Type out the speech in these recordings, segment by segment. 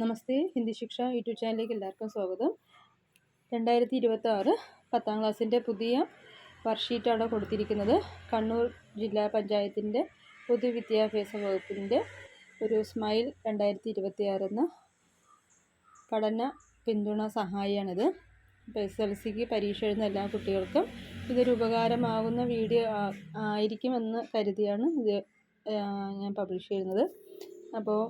നമസ്തേ ഹിന്ദി ശിക്ഷ യൂട്യൂബ് ചാനലിലേക്ക് എല്ലാവർക്കും സ്വാഗതം. രണ്ടായിരത്തി ഇരുപത്തി ആറ് പത്താം ക്ലാസ്സിന്റെ പുതിയ വർഷീറ്റാണ് കൊടുത്തിരിക്കുന്നത്. കണ്ണൂർ ജില്ലാ പഞ്ചായത്തിന്റെ പൊതുവിദ്യാഭ്യാസ വകുപ്പിന്റെ ഒരു സ്മൈൽ രണ്ടായിരത്തി ഇരുപത്തി എന്ന പഠന പിന്തുണ സഹായിയാണിത്. ഇപ്പോൾ എസ് എൽ സിക്ക് പരീക്ഷ എഴുതുന്ന എല്ലാ കുട്ടികൾക്കും ഇതൊരു ഉപകാരമാകുന്ന വീഡിയോ ആയിരിക്കുമെന്ന് കരുതിയാണ് ഇത് ഞാൻ പബ്ലിഷ് ചെയ്യുന്നത്. അപ്പോൾ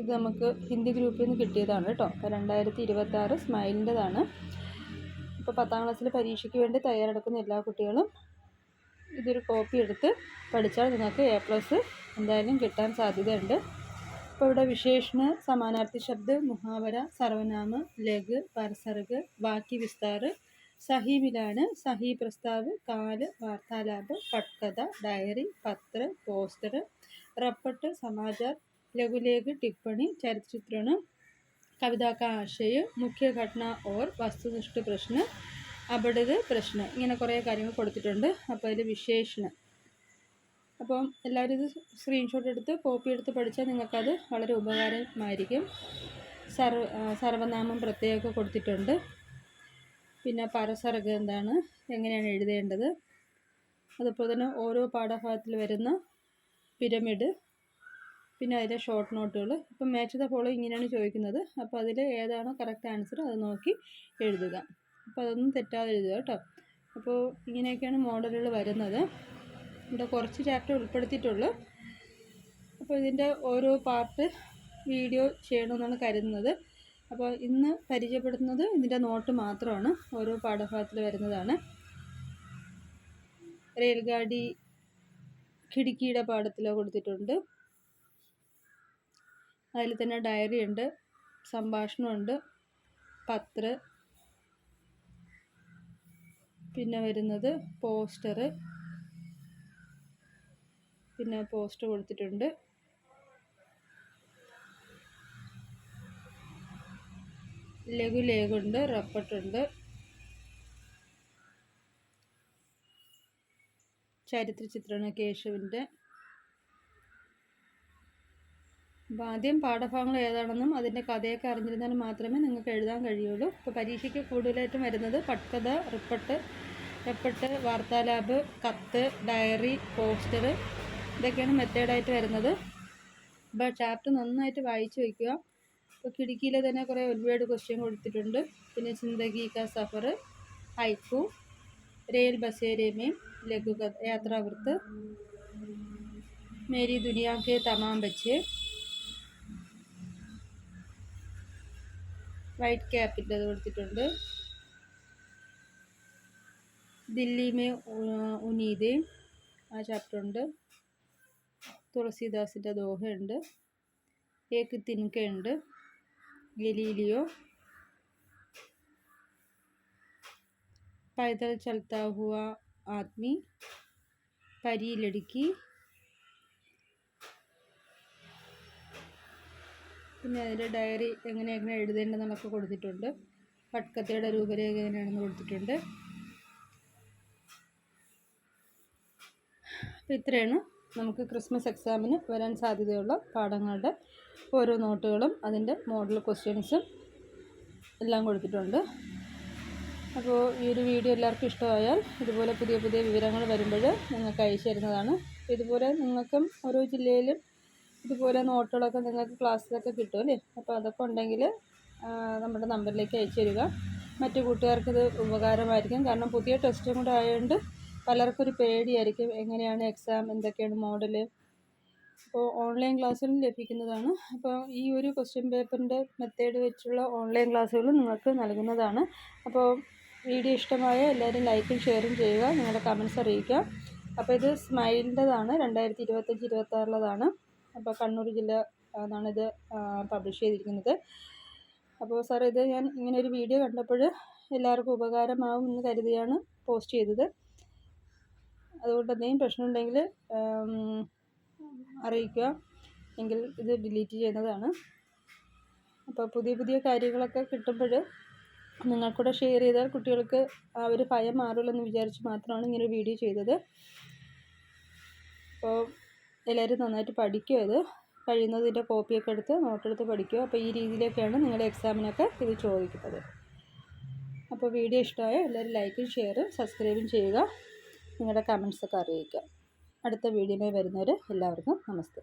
ഇത് നമുക്ക് ഹിന്ദി ഗ്രൂപ്പിൽ നിന്ന് കിട്ടിയതാണ് കേട്ടോ. രണ്ടായിരത്തി ഇരുപത്തി ആറ് സ്മൈലിന്റെതാണ്. ഇപ്പോൾ പത്താം ക്ലാസ്സിൽ പരീക്ഷയ്ക്ക് വേണ്ടി തയ്യാറെടുക്കുന്ന എല്ലാ കുട്ടികളും ഇതൊരു കോപ്പി എടുത്ത് പഠിച്ചാൽ നിങ്ങൾക്ക് എ പ്ലസ് എന്തായാലും കിട്ടാൻ സാധ്യതയുണ്ട്. ഇപ്പോൾ ഇവിടെ വിശേഷണ സമാനാർത്ഥി ശബ്ദ മുഹാവര സർവനാമ ലഘ് പരസർഗ് ബാക്കി വിസ്താർ സഹീമിലാണ് സഹി പ്രസ്താവ് കാൽ വാർത്താലാപ് പട്കഥ ഡയറി പത്ര പോസ്റ്റർ റപ്പട്ട് സമാചാർ लघुलेख टिप्पणी चरित्र चित्रण कविता का आशय മുഖ്യ ഘടന ഓർ വസ്തുനിഷ്ഠ പ്രശ്ന അപഠിത പ്രശ്ന ഇങ്ങനെ കുറേ കാര്യങ്ങൾ കൊടുത്തിട്ടുണ്ട് അപ്പോൾ അതിൽ വിശേഷണം അപ്പം എല്ലാവരും ഇത് സ്ക്രീൻഷോട്ട് എടുത്ത് കോപ്പി എടുത്ത് പഠിച്ചാൽ നിങ്ങൾക്കത് വളരെ ഉപകാരമായിരിക്കും സർവ ആ, സർവനാമം പ്രത്യേകമൊക്കെ കൊടുത്തിട്ടുണ്ട് പിന്നെ പരസർഗം എന്താണ് എങ്ങനെയാണ് എഴുതേണ്ടത് അതുപോലെ തന്നെ ഓരോ പാഠഭാഗത്തിൽ വരുന്ന പിരമിഡ് പിന്നെ അതിലെ ഷോർട്ട് നോട്ടുകൾ ഇപ്പം മാച്ച് ദ ഫോളോ ഇങ്ങനെയാണ് ചോദിക്കുന്നത്. അപ്പോൾ അതിൽ ഏതാണോ കറക്റ്റ് ആൻസർ അത് നോക്കി എഴുതുക. അപ്പോൾ അതൊന്നും തെറ്റാതെ എഴുതുക കേട്ടോ. അപ്പോൾ ഇങ്ങനെയൊക്കെയാണ് മോഡലുകൾ വരുന്നത്. ഇവിടെ കുറച്ച് ചാപ്റ്റർ ഉൾപ്പെടുത്തിയിട്ടുള്ളൂ. അപ്പോൾ ഇതിന്റെ ഓരോ പാർട്ട് വീഡിയോ ചെയ്യണമെന്നാണ് കരുതുന്നത്. അപ്പോൾ ഇന്ന് പരിചയപ്പെടുത്തുന്നത് ഇതിന്റെ നോട്ട് മാത്രമാണ്. ഓരോ പാഠഭാഗത്തിൽ വരുന്നതാണ്. റെയിൽഗാഡി കിടുക്കിയുടെ പാഠത്തിലോ കൊടുത്തിട്ടുണ്ട്. അതിൽ തന്നെ ഡയറി ഉണ്ട് സംഭാഷണമുണ്ട് പത്ര. പിന്നെ വരുന്നത് പോസ്റ്റർ പിന്നെ പോസ്റ്റർ കൊടുത്തിട്ടുണ്ട്. ലഘു ലേഖുണ്ട് റപ്പട്ടുണ്ട് ചരിത്ര ചിത്രമാണ് കേശവിന്റെ. ആദ്യം പാഠഭാഗങ്ങൾ ഏതാണെന്നും അതിന്റെ കഥയൊക്കെ അറിഞ്ഞിരുന്നാൽ മാത്രമേ നിങ്ങൾക്ക് എഴുതാൻ കഴിയുള്ളൂ. ഇപ്പോൾ പരീക്ഷയ്ക്ക് കൂടുതലായിട്ടും വരുന്നത് പട്ടത റിപ്പട്ട് റിപ്പട്ട് വാർത്താലാബ് കത്ത് ഡയറി പോസ്റ്റർ ഇതൊക്കെയാണ് മെത്തേഡായിട്ട് വരുന്നത്. അപ്പോൾ ചാപ്റ്റർ നന്നായിട്ട് വായിച്ചു വയ്ക്കുക ഇപ്പോൾ കിടുക്കിയിൽ തന്നെ കുറേ ഒരുപാട് ക്വസ്റ്റ്യൻ കൊടുത്തിട്ടുണ്ട്. പിന്നെ ചിന്തകി ക സഫർ ഹൈക്കു റെയിൽ ബസേരേമേ ലഘു യാത്രാവൃത്ത് മേരി ദുനിയാക്കെ തമാം ബച്ചേ. വൈറ്റ് ക്യാപ്പിന്റെത് കൊടുത്തിട്ടുണ്ട്. ദില്ലി മേ ഉനീദ് ആ ചാപ്റ്റർ ഉണ്ട് തുളസീദാസിന്റെ ദോഹയുണ്ട്. ഏക്ക് തിൻകയുണ്ട്. ഗലീലിയോ. പൈതൽ ചലത്താ ഹുവ ആദ്മി പരി ലടുക്കി. പിന്നെ അതിന്റെ ഡയറി എങ്ങനെ എങ്ങനെ എഴുതേണ്ടതെന്നൊക്കെ കൊടുത്തിട്ടുണ്ട്. പട്കഥയുടെ രൂപരേഖ എങ്ങനെയാണെന്ന് കൊടുത്തിട്ടുണ്ട്. അപ്പോൾ ഇത്രയാണ്. നമുക്ക് ക്രിസ്മസ് എക്സാമിന് വരാൻ സാധ്യതയുള്ള പാഠങ്ങളുടെ ഓരോ നോട്ടുകളും അതിന്റെ മോഡൽ ക്വസ്റ്റ്യൻസും എല്ലാം കൊടുത്തിട്ടുണ്ട്. അപ്പോൾ ഈ ഒരു വീഡിയോ എല്ലാവർക്കും ഇഷ്ടമായാൽ ഇതുപോലെ പുതിയ പുതിയ വിവരങ്ങൾ വരുമ്പോൾ നിങ്ങൾക്ക് അയച്ചു തരുന്നതാണ്. ഇതുപോലെ നിങ്ങൾക്കും ഓരോ ജില്ലയിലും ഇതുപോലെ നോട്ടുകളൊക്കെ നിങ്ങൾക്ക് ക്ലാസ്സിലൊക്കെ കിട്ടും അല്ലേ? അപ്പോൾ അതൊക്കെ ഉണ്ടെങ്കിൽ നമ്മുടെ നമ്പറിലേക്ക് അയച്ചു തരിക. മറ്റു കൂട്ടുകാർക്ക് ഇത് ഉപകാരമായിരിക്കും. കാരണം പുതിയ ടെസ്റ്റും കൂടെ ആയതുകൊണ്ട് പലർക്കും ഒരു പേടിയായിരിക്കും. എങ്ങനെയാണ് എക്സാം എന്തൊക്കെയാണ് മോഡൽ അപ്പോൾ ഓൺലൈൻ ക്ലാസ്സുകളും ലഭിക്കുന്നതാണ്. അപ്പോൾ ഈ ഒരു ക്വസ്റ്റ്യൻ പേപ്പറിന്റെ മെത്തേഡ് വെച്ചുള്ള ഓൺലൈൻ ക്ലാസ്സുകളും നിങ്ങൾക്ക് നൽകുന്നതാണ്. അപ്പോൾ വീഡിയോ ഇഷ്ടമായ എല്ലാവരും ലൈക്കും ഷെയറും ചെയ്യുക. നിങ്ങളുടെ കമൻസ് അറിയിക്കുക. അപ്പോൾ ഇത് സ്മൈലിന്റെതാണ് രണ്ടായിരത്തി ഇരുപത്തഞ്ച് ഇരുപത്താറിലതാണ്. അപ്പോൾ കണ്ണൂർ ജില്ല ഇത് പബ്ലിഷ് ചെയ്തിരിക്കുന്നത്. അപ്പോൾ സാർ ഇത് ഞാൻ ഇങ്ങനെ ഒരു വീഡിയോ കണ്ടപ്പോൾ എല്ലാവർക്കും ഉപകാരമാവും എന്ന് കരുതിയാണ് പോസ്റ്റ് ചെയ്തത്. അതുകൊണ്ട് എന്തെങ്കിലും പ്രശ്നമുണ്ടെങ്കിൽ അറിയിക്കുക. എങ്കിൽ ഇത് ഡിലീറ്റ് ചെയ്യുന്നതാണ്. അപ്പോൾ പുതിയ പുതിയ കാര്യങ്ങളൊക്കെ കിട്ടുമ്പോൾ നിങ്ങൾക്കൂടെ ഷെയർ ചെയ്താൽ കുട്ടികൾക്ക് ആ ഒരു ഭയം മാറുമല്ലോ എന്ന് വിചാരിച്ച് മാത്രമാണ് ഇങ്ങനെ വീഡിയോ ചെയ്തത്. അപ്പോൾ എല്ലാവരും നന്നായിട്ട് പഠിക്കുക ഇത്. കഴിയുന്നതിന്റെ കോപ്പിയൊക്കെ എടുത്ത് നോട്ടെടുത്ത് പഠിക്കുക അപ്പോൾ ഈ രീതിയിലൊക്കെയാണ് നിങ്ങളുടെ എക്സാമിനൊക്കെ ഇത് ചോദിക്കുന്നത്. അപ്പോൾ വീഡിയോ ഇഷ്ടമായ എല്ലാവരും ലൈക്കും ഷെയറും സബ്സ്ക്രൈബും ചെയ്യുക. നിങ്ങളുടെ കമൻസൊക്കെ അറിയിക്കുക. അടുത്ത വീഡിയോയിൽ വരുന്നവർ എല്ലാവർക്കും നമസ്തേ.